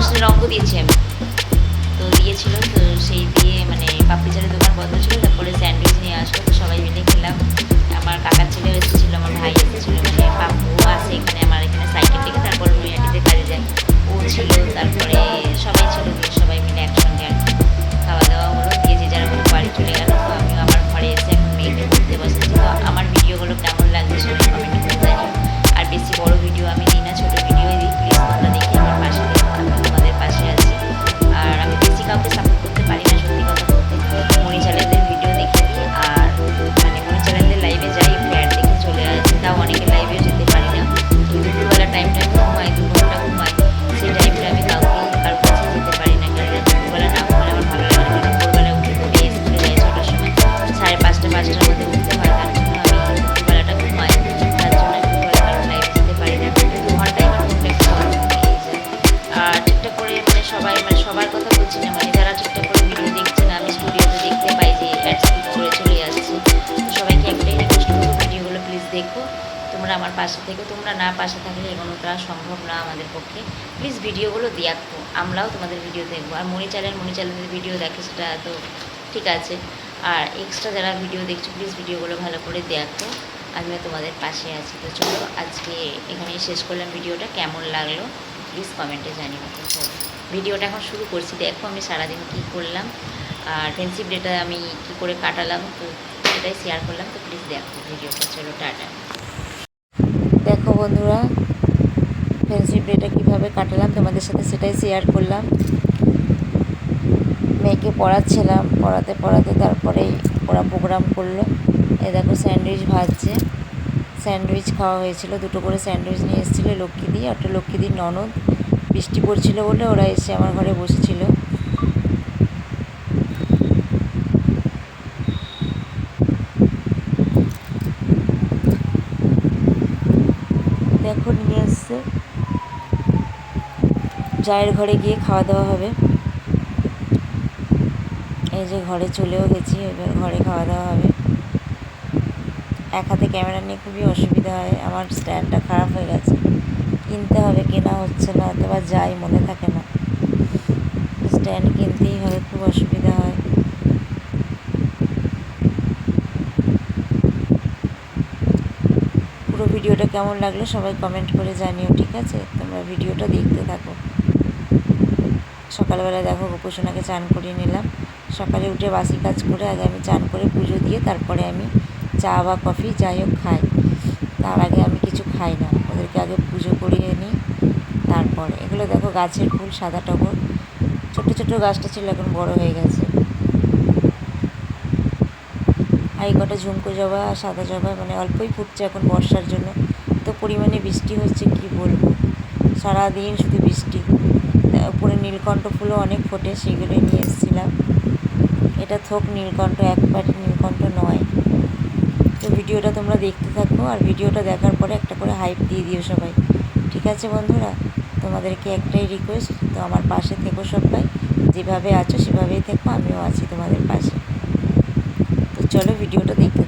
প্রশ্নের অঙ্ক দিয়েছি আমি। তো দিয়েছিল, তো সেই দিয়ে মানে পাপড়ি চাটের দোকান বন্ধ ছিল, তারপরে স্যান্ডউইচ নিয়ে আসলো, তো সবাই মিলে খেলাম। আমার কাকার ছেলে এসেছিল, আমার ভাই এসেছিল মানে পাপু আছে এখানে, আমার এখানে সাইকেল থেকে, তারপর রুইয়াটিতে কাজে যায়। ও ছিল, তারপরে সবাই ছিল। আমার আর মানে সবাই মানে সবার কথা বলছি না মানে যারা করে ভিডিও দেখছে না, আমি স্টুডিওতে দেখতে পাই যে চলে আসছে সবাইকে একটাই ভিডিওগুলো প্লিজ দেখো, তোমরা আমার পাশে থেকে, তোমরা না পাশে থাকলে এগোনোটা সম্ভব না আমাদের পক্ষে প্লিজ ভিডিওগুলো দেখো আমরাও তোমাদের ভিডিও দেখব, আর মনি চ্যানেল মনি চ্যানেলের ভিডিও দেখে সেটা তো ঠিক আছে আর এক্সট্রা যারা ভিডিও দেখছ প্লিজ ভিডিওগুলো ভালো করে দেখো। আমিও তোমাদের পাশে আছি। তো চলো, আজকে এখানেই শেষ করলাম ভিডিওটা কেমন লাগল প্লিজ কমেন্টে জানিও। তো চলো ভিডিওটা এখন শুরু করছি। দেখো আমি সারাদিন কী করলাম, আর ফ্রেন্ডশিপ ডেটা আমি কী করে কাটালাম, তো সেটাই শেয়ার করলাম। তো প্লিজ দেখো ভিডিওটা চলো, টাটা। দেখো বন্ধুরা ফ্রেন্ডশিপ ডেটা কীভাবে কাটালাম, তোমাদের সাথে সেটাই শেয়ার করলাম। মেয়েকে পড়াচ্ছিলাম, পড়াতে পড়াতে তারপরে ওরা প্রোগ্রাম করল। এ দেখো স্যান্ডউইচ ভাজছে। স্যান্ডউইচ খাওয়া হয়েছিল, দুটো করে স্যান্ডউইচ নিয়ে এসেছিল লক্ষ্মীদি একটা লক্ষ্মীদির ননদ। বৃষ্টি পড়ছিল বলে ওরা এসে আমার ঘরে বসেছিল। দেখো নিয়ে এসছে। জায়ের ঘরে গিয়ে খাওয়া দাওয়া হবে। এই যে ঘরে চলেও গেছি, এবার ঘরে খাওয়া দাওয়া হবে। এক হাতে ক্যামেরা নিয়ে খুবই অসুবিধা হয়, আমার স্ট্যান্ডটা খারাপ হয়ে গেছে। কিনতে হবে, কেনা হচ্ছে না অথবা যাই, মনে থাকে না। স্ট্যান্ড কিনতেই হবে, খুব অসুবিধা হয়। পুরো ভিডিওটা কেমন লাগল সবাই কমেন্ট করে জানিও, ঠিক আছে? তোমরা ভিডিওটা দেখতে থাকো। সকালবেলা দেখো গোপোষণাকে চান করিয়ে নিলাম। সকালে উঠে বাসি কাজ করে আগে আমি চান করে পুজো দিয়ে তারপরে আমি চা বা কফি, যাই হোক খাই। তার আগে আমি কিছু খাই না। ওদেরকে আগে পুজো করিয়ে নিই, তারপরে। এগুলো দেখো গাছের ফুল, সাদা টগর। ছোটো ছোটো গাছটা ছিল, এখন বড় হয়ে গেছে। আর এই কটা ঝুমকো জবা, সাদা জবা মানে অল্পই ফুটছে এখন বর্ষার জন্য। তো পরিমাণে বৃষ্টি হচ্ছে, কি বলব? সারাদিন শুধু বৃষ্টি। উপরে নীলকণ্ঠ ফুলও অনেক ফোটে সেগুলোই নিয়ে এসেছিলাম। এটা থোক, নীলকণ্ঠ, এক পাটি নীলকণ্ঠ নয়। তো ভিডিওটা তোমরা দেখতে থাকো আর ভিডিওটা দেখার পরে একটা করে হাইপ দিয়ে দিও সবাই। ঠিক আছে বন্ধুরা? তোমাদেরকে একটাই রিকোয়েস্ট তো আমার পাশে থেকো সবাই। যেভাবে আছো সেভাবেই থেকো, আমিও আছি তোমাদের পাশে। তো চলো ভিডিওটা দেখতে